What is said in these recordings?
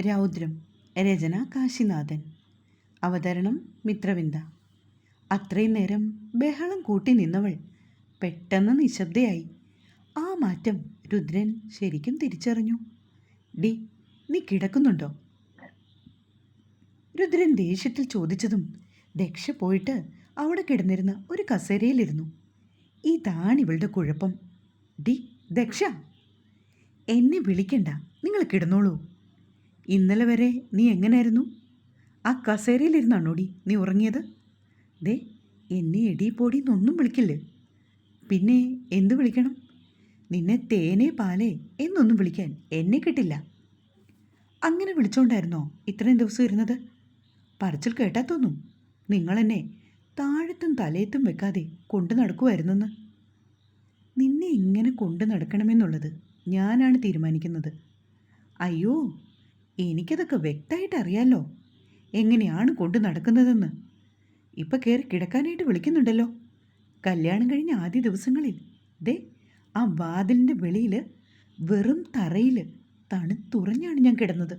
രൗദ്രം രചന കാശിനാഥൻ. അവതരണം മിത്രവിന്ദ. അത്രയും നേരം ബഹളം കൂട്ടി നിന്നവൾ പെട്ടെന്ന് നിശബ്ദയായി. ആ മാറ്റം രുദ്രൻ ശരിക്കും തിരിച്ചറിഞ്ഞു. ഡി നീ കിടക്കുന്നുണ്ടോ? രുദ്രൻ ദേഷ്യത്തിൽ ചോദിച്ചതും ദക്ഷ പോയിട്ട് അവിടെ കിടന്നിരുന്ന ഒരു കസേരയിലിരുന്നു. ഇതാണ് ഇവളുടെ കുഴപ്പം. ഡി ദക്ഷ എന്നെ വിളിക്കണ്ട. നിങ്ങൾ കിടന്നോളൂ. ഇന്നലെ വരെ നീ എങ്ങനെയായിരുന്നു ആ കസേരയിലിരുന്നാണോടി നീ ഉറങ്ങിയത്? ദേ എന്നെ എടി പൊടി എന്നൊന്നും വിളിക്കില്ലേ? പിന്നെ എന്തു വിളിക്കണം? നിന്നെ തേനെ പാലേ എന്നൊന്നും വിളിക്കാൻ എന്നെ കിട്ടില്ല. അങ്ങനെ വിളിച്ചോണ്ടായിരുന്നോ ഇത്രയും ദിവസം ഇരുന്നത്? പറച്ചിൽ കേട്ടാ തോന്നും നിങ്ങളെന്നെ താഴത്തും തലയത്തും വെക്കാതെ കൊണ്ടു നടക്കുമായിരുന്നെന്ന് നിന്നെ ഇങ്ങനെ കൊണ്ടു നടക്കണമെന്നുള്ളത് ഞാനാണ് തീരുമാനിക്കുന്നത്. അയ്യോ എനിക്കതൊക്കെ വ്യക്തമായിട്ട് അറിയാമല്ലോ എങ്ങനെയാണ് കൊണ്ടു നടക്കുന്നതെന്ന്. ഇപ്പം കയറി കിടക്കാനായിട്ട് വിളിക്കുന്നുണ്ടല്ലോ. കല്യാണം കഴിഞ്ഞ ആദ്യ ദിവസങ്ങളിൽ. ദേ ആ വാതിലിന്റെ വെളിയിൽ വെറും തറയിൽ തണുത്തുറഞ്ഞാണ് ഞാൻ കിടന്നത്.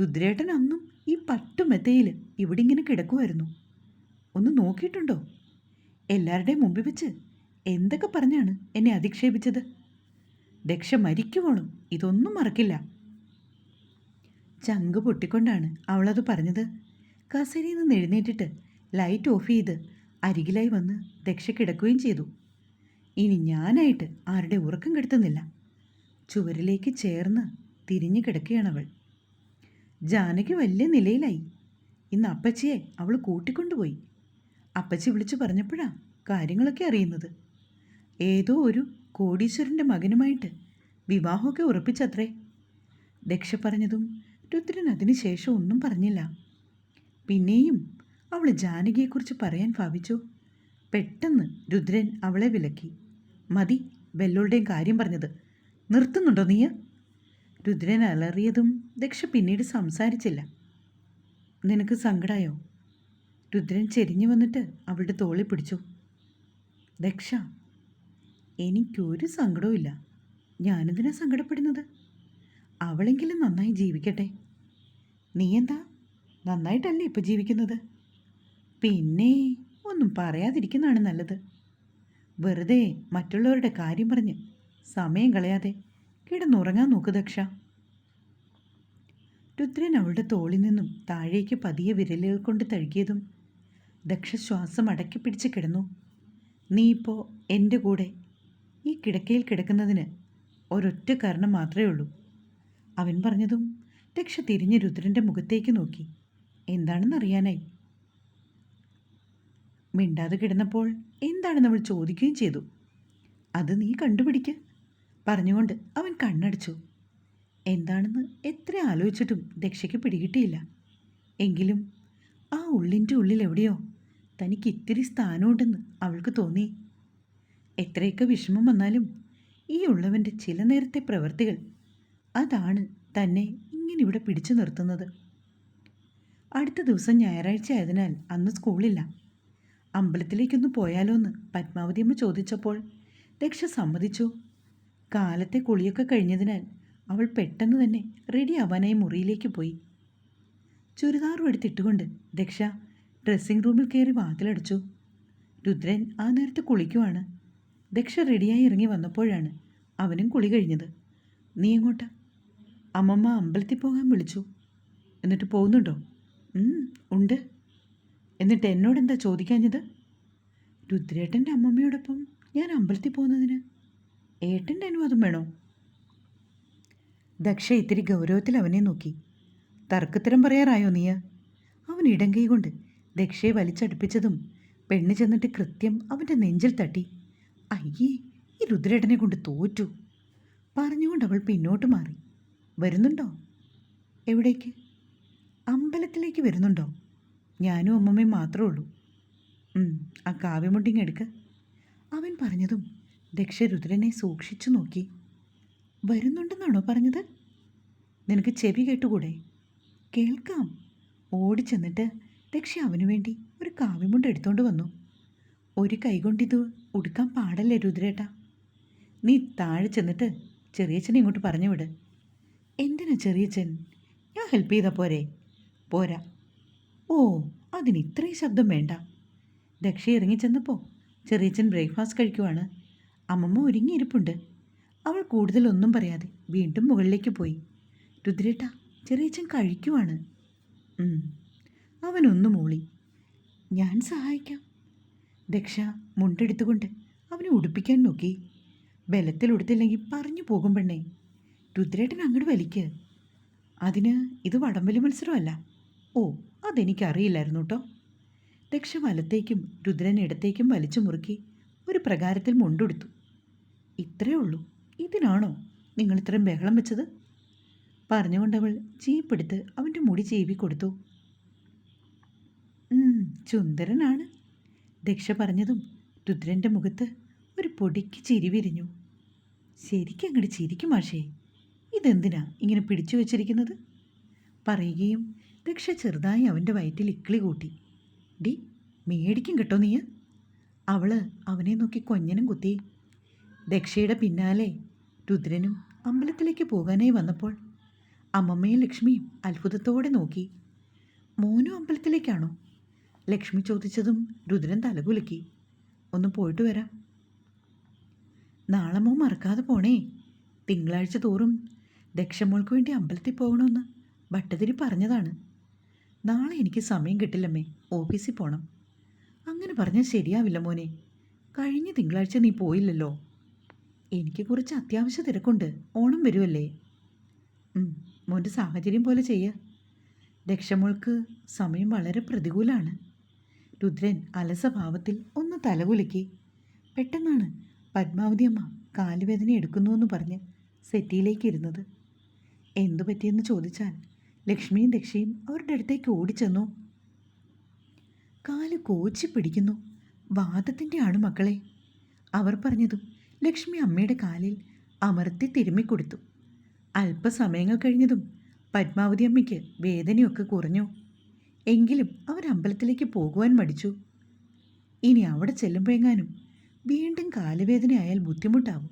രുദ്രേട്ടൻ അന്നും ഈ പട്ടുമെത്തയിൽ ഇവിടെ ഇങ്ങനെ കിടക്കുമായിരുന്നു ഒന്ന് നോക്കിയിട്ടുണ്ടോ? എല്ലാവരുടെയും മുമ്പിൽ വെച്ച് എന്തൊക്കെ പറഞ്ഞാണ് എന്നെ അധിക്ഷേപിച്ചത്? ദക്ഷ മരിക്കുവോളും ഇതൊന്നും മറക്കില്ല. ചങ്ക് പൊട്ടിക്കൊണ്ടാണ് അവളത് പറഞ്ഞത്. കസേരയിൽ നിന്ന് എഴുന്നേറ്റിട്ട് ലൈറ്റ് ഓഫ് ചെയ്ത് അരികിലായി വന്ന് ദക്ഷ കിടക്കുകയും ചെയ്തു. ഇനി ഞാനായിട്ട് ആരുടെ ഉറക്കം കെടുത്തുന്നില്ല. ചുവരിലേക്ക് ചേർന്ന് തിരിഞ്ഞു കിടക്കുകയാണവൾ. ജാനകി വലിയ നിലയിലായി. ഇന്ന് അപ്പച്ചിയെ അവൾ കൂട്ടിക്കൊണ്ടുപോയി. അപ്പച്ചി വിളിച്ചു പറഞ്ഞപ്പോഴാ കാര്യങ്ങളൊക്കെ അറിയുന്നത്. ഏതോ ഒരു കോടീശ്വരന്റെ മകനുമായിട്ട് വിവാഹമൊക്കെ ഉറപ്പിച്ചത്രേ. ദക്ഷ പറഞ്ഞതും രുദ്രൻ അതിനുശേഷം ഒന്നും പറഞ്ഞില്ല. പിന്നെയും അവൾ ജാനകിയെക്കുറിച്ച് പറയാൻ ഭാവിച്ചു. പെട്ടെന്ന് രുദ്രൻ അവളെ വിലക്കി. മതി ബെല്ലോളുടെയും കാര്യം പറഞ്ഞത്. നിർത്തുന്നുണ്ടോ നീ രുദ്രൻ അലറിയതും ദക്ഷ പിന്നീട് സംസാരിച്ചില്ല. നിനക്ക് സങ്കടായോ? രുദ്രൻ ചെരിഞ്ഞു വന്നിട്ട് അവളുടെ തോളി പിടിച്ചു. ദക്ഷ എനിക്കൊരു സങ്കടവും ഇല്ല ഞാനെന്തിനാ സങ്കടപ്പെടുന്നത്? അവളെങ്കിലും നന്നായി ജീവിക്കട്ടെ. നീ എന്താ നന്നായിട്ടല്ലേ ഇപ്പോൾ ജീവിക്കുന്നത്? പിന്നെ ഒന്നും പറയാതിരിക്കുന്നതാണ് നല്ലത്. വെറുതെ മറ്റുള്ളവരുടെ കാര്യം പറഞ്ഞ് സമയം കളയാതെ കിടന്നുറങ്ങാൻ നോക്ക് ദക്ഷ. രുദ്രൻ അവളുടെ തോളിൽ നിന്നും താഴേക്ക് പതിയെ വിരലുകൾ കൊണ്ട് തഴുകിയതും ദക്ഷ ശ്വാസം അടക്കി പിടിച്ച് കിടന്നു. നീ ഇപ്പോൾ എന്റെ കൂടെ ഈ കിടക്കയിൽ കിടക്കുന്നതിന് ഒരൊറ്റ കാരണം മാത്രമേ ഉള്ളൂ. അവൻ പറഞ്ഞതും ദക്ഷ തിരിഞ്ഞ് രുദ്രന്റെ മുഖത്തേക്ക് നോക്കി. എന്താണെന്നറിയാനായി. മിണ്ടാതെ കിടന്നപ്പോൾ എന്താണെന്ന് അവൾ ചോദിക്കുകയും ചെയ്തു. അത് നീ കണ്ടുപിടിക്ക്. പറഞ്ഞുകൊണ്ട് അവൻ കണ്ണടച്ചു. എന്താണെന്ന് എത്ര ആലോചിച്ചിട്ടും ദക്ഷയ്ക്ക് പിടികിട്ടിയില്ല. എങ്കിലും ആ ഉള്ളിന്റെ ഉള്ളിൽ എവിടെയോ തനിക്ക് ഇത്തിരി സ്ഥാനമുണ്ടെന്ന് അവൾക്ക് തോന്നി. എത്രയൊക്കെ വിഷമം വന്നാലും ഈ ഉള്ളവന്റെ ചില നേരത്തെ പ്രവൃത്തികൾ അതാണ് തന്നെ ഇങ്ങനെ ഇവിടെ പിടിച്ചു നിർത്തുന്നത്. അടുത്ത ദിവസം ഞായറാഴ്ച ആയതിനാൽ അന്ന് സ്കൂളില്ല. അമ്പലത്തിലേക്കൊന്ന് പോയാലോ എന്ന് പത്മാവതി അമ്മ ചോദിച്ചപ്പോൾ ദക്ഷ സമ്മതിച്ചു. കാലത്തെ കുളിയൊക്കെ കഴിഞ്ഞതിനാൽ അവൾ പെട്ടെന്ന് തന്നെ റെഡി ആവാനായി മുറിയിലേക്ക് പോയി. ചുരിദാറും എടുത്തിട്ടുകൊണ്ട് ദക്ഷ ഡ്രസ്സിംഗ് റൂമിൽ കയറി വാതിലടച്ചു. രുദ്രൻ ആ നേരത്ത് കുളിക്കുവാണ്. ദക്ഷ റെഡിയായി ഇറങ്ങി വന്നപ്പോഴാണ് അവനും കുളി കഴിഞ്ഞത്. നീ എങ്ങോട്ടാ? അമ്മമ്മ അമ്പലത്തിൽ പോകാൻ വിളിച്ചു. എന്നിട്ട് പോകുന്നുണ്ടോ? "ഉം, ഉണ്ട്. എന്നിട്ട് എന്നോട് എന്താ ചോദിക്കാഞ്ഞത്? രുദ്രേട്ടന്റെ അമ്മമ്മയോടൊപ്പം ഞാൻ അമ്പലത്തിൽ പോകുന്നതിന് ഏട്ടന്റെ അനുവാദം വേണോ? ദക്ഷ ഇത്തിരി ഗൗരവത്തിൽ അവനെ നോക്കി. തർക്കത്തരം പറയാറായോ നീയ? അവൻ ഇടം കൈകൊണ്ട് ദക്ഷയെ വലിച്ചടുപ്പിച്ചതും പെണ്ണ് ചെന്നിട്ട് കൃത്യം അവന്റെ നെഞ്ചിൽ തട്ടി. അയ്യേ ഈ രുദ്രേട്ടനെ കൊണ്ട് തോറ്റു. പറഞ്ഞുകൊണ്ട് അവൾ പിന്നോട്ട് മാറി. വരുന്നുണ്ടോ? എവിടേക്ക്? അമ്പലത്തിലേക്ക് വരുന്നുണ്ടോ? ഞാനും അമ്മമ്മയും മാത്രമേ ഉള്ളൂ. ആ കാവ്യമുണ്ടിങ് എടുക്ക്. അവൻ പറഞ്ഞതും ദക്ഷ രുദ്രനെ സൂക്ഷിച്ചു നോക്കി. വരുന്നുണ്ടെന്നാണോ പറഞ്ഞത്? നിനക്ക് ചെവി കേട്ടുകൂടെ? കേൾക്കാം. ഓടിച്ചെന്നിട്ട് ദക്ഷ അവനു വേണ്ടി ഒരു കാവ്യമുണ്ട് എടുത്തുകൊണ്ട് വന്നു. ഒരു കൈകൊണ്ടിത് ഉടുക്കാൻ പാടല്ലേ രുദ്രേട്ട? നീ താഴെ ചെന്നിട്ട് ചെറിയച്ഛനെ ഇങ്ങോട്ട് പറഞ്ഞു വിട് എന്തിനാ ചെറിയച്ചൻ ഞാൻ ഹെൽപ്പ് ചെയ്താൽ പോരെ. പോരാ. ഓ അതിന് ഇത്രയും ശബ്ദം വേണ്ട. ദക്ഷ ഇറങ്ങി ഇറങ്ങിച്ചെന്നപ്പോൾ ചെറിയച്ചൻ ബ്രേക്ക്ഫാസ്റ്റ് കഴിക്കുവാണ്. അമ്മമ്മ ഒരുങ്ങിയിരിപ്പുണ്ട്. അവൾ കൂടുതലൊന്നും പറയാതെ വീണ്ടും മുകളിലേക്ക് പോയി. രുദ്രേട്ട ചെറിയച്ചൻ കഴിക്കുവാണ്. അവനൊന്നു മൂളി. ഞാൻ സഹായിക്കാം. ദക്ഷ മുണ്ടെടുത്തുകൊണ്ട് അവനെ ഉടുപ്പിക്കാൻ നോക്കി. ബലത്തിൽ ഉടുത്തില്ലെങ്കിൽ പറഞ്ഞു പോകും പെണ്ണേ. രുദ്രേട്ടൻ അങ്ങോട്ട് വലിക്ക്. അതിന് ഇത് വടംവലി മത്സരമല്ല. ഓ അതെനിക്കറിയില്ലായിരുന്നു കേട്ടോ ദക്ഷ വലത്തേക്കും രുദ്രൻ ഇടത്തേക്കും വലിച്ചു മുറുക്കി ഒരു പ്രകാരത്തിൽ മുണ്ടെടുത്തു. ഇത്രയേ ഉള്ളൂ. ഇതിനാണോ നിങ്ങൾ ഇത്രയും ബഹളം വെച്ചത്? പറഞ്ഞുകൊണ്ടവൾ ചീപ്പെടുത്ത് അവന്റെ മുടി ചീവി കൊടുത്തു. ചുന്ദരനാണ് ദക്ഷ പറഞ്ഞതും രുദ്രന്റെ മുഖത്ത് ഒരു പൊടിക്ക് ചിരി വിരിഞ്ഞു. ശരിക്കും ചിരിക്കും മാഷേ. ഇതെന്തിനാ ഇങ്ങനെ പിടിച്ചു വച്ചിരിക്കുന്നത്? പറയുകയും ദക്ഷ ചെറുതായി അവന്റെ വയറ്റിൽ ഇക്കിളി കൂട്ടി. ഡി മേടിക്കും കേട്ടോ നീ. അവൾ അവനെ നോക്കി കൊഞ്ഞനും കുത്തി. ദക്ഷയുടെ പിന്നാലെ രുദ്രനും അമ്പലത്തിലേക്ക് പോകാനായി വന്നപ്പോൾ അമ്മമ്മയും ലക്ഷ്മിയും അത്ഭുതത്തോടെ നോക്കി. മോനും അമ്പലത്തിലേക്കാണോ? ലക്ഷ്മി ചോദിച്ചതും രുദ്രൻ തലകുലുക്കി. ഒന്ന് പോയിട്ട് വരാം. നാളെ മോൻ മറക്കാതെ പോണേ. തിങ്കളാഴ്ച തോറും ദക്ഷമോൾക്ക് വേണ്ടി അമ്പലത്തിൽ പോകണമെന്ന് ഭട്ടതിരി പറഞ്ഞതാണ്. നാളെ എനിക്ക് സമയം കിട്ടില്ലമ്മേ ഓഫീസിൽ പോകണം അങ്ങനെ പറഞ്ഞാൽ ശരിയാവില്ല മോനെ. കഴിഞ്ഞ തിങ്കളാഴ്ച നീ പോയില്ലല്ലോ. എനിക്ക് കുറച്ച് അത്യാവശ്യ തിരക്കുണ്ട് ഓണം വരുമല്ലേ മോന്റെ സാഹചര്യം പോലെ ചെയ്യ. ദക്ഷമോൾക്ക് സമയം വളരെ പ്രതികൂലമാണ് രുദ്രൻ അലസഭാവത്തിൽ ഒന്ന് തലകുലുക്കി. പെട്ടെന്നാണ് പത്മാവതി അമ്മ കാലുവേദന എടുക്കുന്നുവെന്ന് പറഞ്ഞ് സെറ്റിയിലേക്ക് ഇരുന്നത്. എന്തു പറ്റിയെന്ന് ചോദിച്ചാൽ ലക്ഷ്മിയും ദക്ഷയും അവരുടെ അടുത്തേക്ക് ഓടിച്ചെന്നു. കാൽ കോച്ചി പിടിക്കുന്നു. വാദത്തിന്റെ ആണ് മക്കളെ. അവർ പറഞ്ഞതും ലക്ഷ്മി അമ്മയുടെ കാലിൽ അമർത്തി തിരുമ്മിക്കൊടുത്തു അല്പസമയങ്ങൾ കഴിഞ്ഞതും പത്മാവതി അമ്മയ്ക്ക് വേദനയൊക്കെ കുറഞ്ഞു. എങ്കിലും അവർ അമ്പലത്തിലേക്ക് പോകുവാൻ മടിച്ചു. ഇനി അവിടെ ചെല്ലുമ്പോഴെങ്ങാനും വീണ്ടും കാലുവേദനയായാൽ ബുദ്ധിമുട്ടാവും.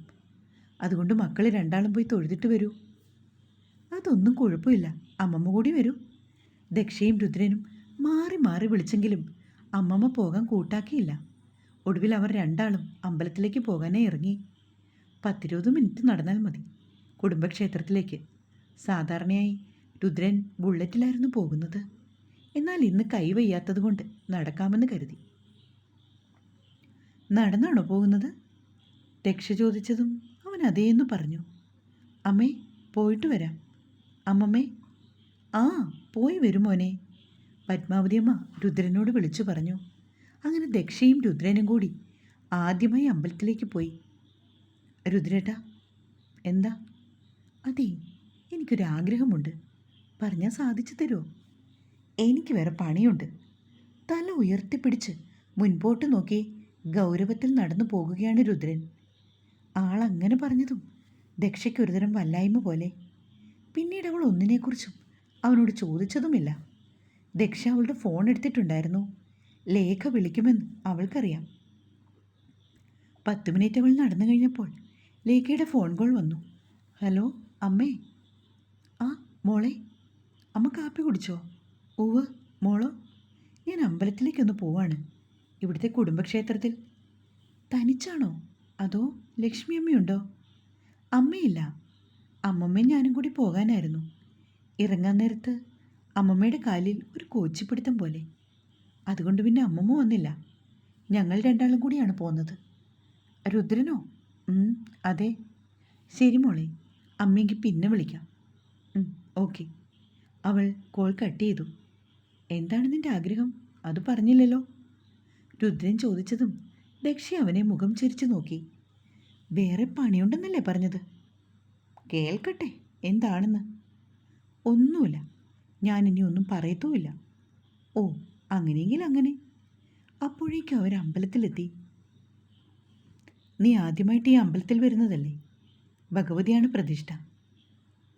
അതുകൊണ്ട് മക്കളെ രണ്ടാളും പോയി തൊഴുതിട്ട് വരൂ. അതൊന്നും കുഴപ്പമില്ല. അമ്മമ്മ കൂടി വരൂ. ദക്ഷയും രുദ്രനും മാറി മാറി വിളിച്ചെങ്കിലും അമ്മമ്മ പോകാൻ കൂട്ടാക്കിയില്ല. ഒടുവിൽ അവർ രണ്ടാളും അമ്പലത്തിലേക്ക് പോകാനേ ഇറങ്ങി. പത്തിരുപത് മിനിറ്റ് നടന്നാൽ മതി. കുടുംബക്ഷേത്രത്തിലേക്ക്. സാധാരണയായി രുദ്രൻ ബുള്ളറ്റിലായിരുന്നു പോകുന്നത്. എന്നാൽ ഇന്ന് കൈവയ്യാത്തത് കൊണ്ട് നടക്കാമെന്ന് കരുതി. നടന്നാണോ പോകുന്നത്? രക്ഷ ചോദിച്ചതും അവൻ അതേന്ന് പറഞ്ഞു. അമ്മേ പോയിട്ട് വരാം. അമ്മമ്മേ ആ പോയി വരുമോനെ പത്മാവതി അമ്മ രുദ്രനോട് വിളിച്ചു പറഞ്ഞു. അങ്ങനെ ദക്ഷയും രുദ്രനും കൂടി ആദ്യമായി അമ്പലത്തിലേക്ക് പോയി. രുദ്രേട്ടാ എന്താ? അതെ എനിക്കൊരാഗ്രഹമുണ്ട്. പറഞ്ഞാൽ സാധിച്ചു തരുമോ എനിക്ക് വേറെ പണിയുണ്ട്. തല ഉയർത്തിപ്പിടിച്ച് മുൻപോട്ട് നോക്കി ഗൗരവത്തിൽ നടന്നു പോകുകയാണ് രുദ്രൻ. ആളങ്ങനെ പറഞ്ഞതും ദക്ഷയ്ക്ക് ഒരുതരം വല്ലായ്മ പോലെ. പിന്നീട് അവൾ ഒന്നിനെക്കുറിച്ചും അവനോട് ചോദിച്ചതുമില്ല. ദക്ഷ അവളുടെ ഫോൺ എടുത്തിട്ടുണ്ടായിരുന്നു. ലേഖ വിളിക്കുമെന്ന് അവൾക്കറിയാം. പത്ത് മിനിറ്റ് അവൾ നടന്നു കഴിഞ്ഞപ്പോൾ ലേഖയുടെ ഫോൺ കോൾ വന്നു. ഹലോ അമ്മേ. ആ മോളെ. അമ്മ കാപ്പി കുടിച്ചോ? ഉവ് മോളോ. ഞാൻ അമ്പലത്തിലേക്കൊന്ന് പോവാണ്. ഇവിടുത്തെ കുടുംബക്ഷേത്രത്തിൽ. തനിച്ചാണോ? അതോ ലക്ഷ്മി അമ്മയുണ്ടോ അമ്മയില്ല. അമ്മമ്മയും ഞാനും കൂടി പോകാനായിരുന്നു. ഇറങ്ങാൻ നേരത്ത് അമ്മമ്മയുടെ കാലിൽ ഒരു കോച്ചിപ്പിടുത്തം പോലെ. അതുകൊണ്ട് പിന്നെ അമ്മമ്മ വന്നില്ല. ഞങ്ങൾ രണ്ടാളും കൂടിയാണ് പോകുന്നത് രുദ്രനോ? അതെ. ശരി മോളെ അമ്മയെങ്കിൽ പിന്നെ വിളിക്കാം. ഓക്കെ. അവൾ കോൾ കട്ട് ചെയ്തു. എന്താണ് നിന്റെ ആഗ്രഹം? അത് പറഞ്ഞില്ലല്ലോ. രുദ്രൻ ചോദിച്ചതും ദക്ഷി അവനെ മുഖം ചിരിച്ചു നോക്കി. വേറെ പണിയുണ്ടെന്നല്ലേ പറഞ്ഞത്? കേൾക്കട്ടെ എന്താണെന്ന്? ഒന്നുമില്ല. ഞാൻ ഇനി ഒന്നും പറയത്തുമില്ല. ഓ അങ്ങനെയെങ്കിൽ അങ്ങനെ. അപ്പോഴേക്കും അവർ അമ്പലത്തിലെത്തി. നീ ആദ്യമായിട്ട് ഈ അമ്പലത്തിൽ വരുന്നതല്ലേ? ഭഗവതിയാണ് പ്രതിഷ്ഠ.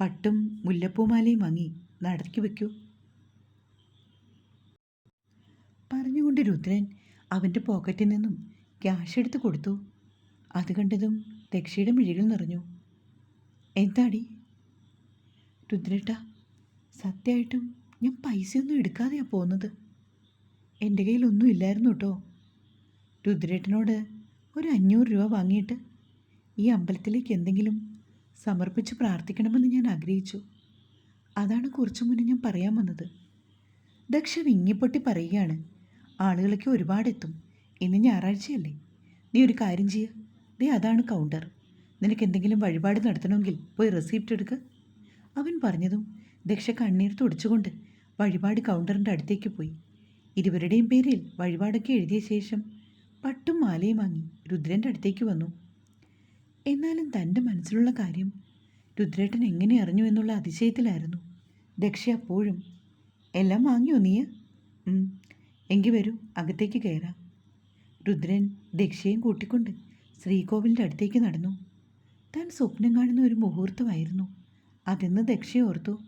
പട്ടും മുല്ലപ്പൂമാലയും വാങ്ങി നടക്കി വയ്ക്കൂ പറഞ്ഞുകൊണ്ട് രുദ്രൻ അവന്റെ പോക്കറ്റിൽ നിന്നും ക്യാഷ് എടുത്ത് കൊടുത്തു. അത് കണ്ടതും രക്ഷയുടെ മിഴികൾ നിറഞ്ഞു. എന്താടി? രുദ്രേട്ട സത്യമായിട്ടും ഞാൻ പൈസയൊന്നും എടുക്കാതെയാണ് പോകുന്നത് എന്റെ കയ്യിലൊന്നും ഇല്ലായിരുന്നു കേട്ടോ. രുദ്രേട്ടനോട് ഒരു അഞ്ഞൂറ് രൂപ വാങ്ങിയിട്ട് ഈ അമ്പലത്തിലേക്ക് എന്തെങ്കിലും സമർപ്പിച്ച് പ്രാർത്ഥിക്കണമെന്ന് ഞാൻ ആഗ്രഹിച്ചു. അതാണ് കുറച്ചു മുന്നേ ഞാൻ പറയാൻ വന്നത്. ദക്ഷ വിങ്ങിപ്പൊട്ടി പറയുകയാണ് ആളുകളൊക്കെ ഒരുപാടെത്തും. ഇന്ന് ഞായറാഴ്ചയല്ലേ. നീ ഒരു കാര്യം ചെയ്യുക ദേ അതാണ് കൗണ്ടർ. നിനക്ക് എന്തെങ്കിലും വഴിപാട് നടത്തണമെങ്കിൽ പോയി റെസിപ്റ്റ് എടുക്ക്. അവൻ പറഞ്ഞതും ദക്ഷ കണ്ണീർ തുടച്ചുകൊണ്ട് വഴിപാട് കൗണ്ടറിന്റെ അടുത്തേക്ക് പോയി. ഇരുവരുടെയും പേരിൽ വഴിപാടൊക്കെ എഴുതിയ ശേഷം പട്ടും മാലയും വാങ്ങി രുദ്രന്റെ അടുത്തേക്ക് വന്നു. എന്നാലും തന്റെ മനസ്സിലുള്ള കാര്യം രുദ്രേട്ടൻ എങ്ങനെ അറിഞ്ഞു എന്നുള്ള അതിശയത്തിലായിരുന്നു. ദക്ഷ അപ്പോഴും എല്ലാം വാങ്ങിയോ നീ? എങ്കി വരൂ അകത്തേക്ക് കയറാം രുദ്രൻ ദക്ഷയും കൂട്ടിക്കൊണ്ട് ശ്രീകോവിലിന്റെ അടുത്തേക്ക് നടന്നു. താൻ സ്വപ്നം കാണുന്ന ഒരു മുഹൂർത്തമായിരുന്നു. അതെന്ന് ദക്ഷ ഓർത്തു.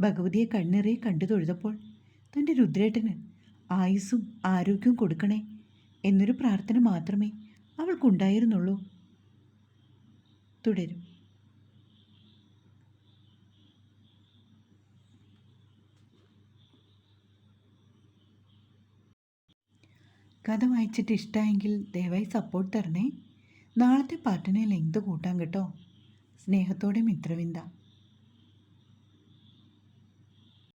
ഭഗവതിയെ കണ്ണിറയെ കണ്ടു തൊഴുതപ്പോൾ തന്റെ രുദ്രേട്ടന് ആയുസ്സും ആരോഗ്യവും കൊടുക്കണേ എന്നൊരു പ്രാർത്ഥന മാത്രമേ അവൾക്കുണ്ടായിരുന്നുള്ളൂ. തുടരും. കഥ വായിച്ചിട്ട് ഇഷ്ടമായെങ്കിൽ ദയവായി സപ്പോർട്ട് തരണേ. നാളത്തെ പാട്ടിനെ ലെങ്ത് കൂട്ടാം കേട്ടോ. സ്നേഹത്തോടെ മിത്രവിന്ദ.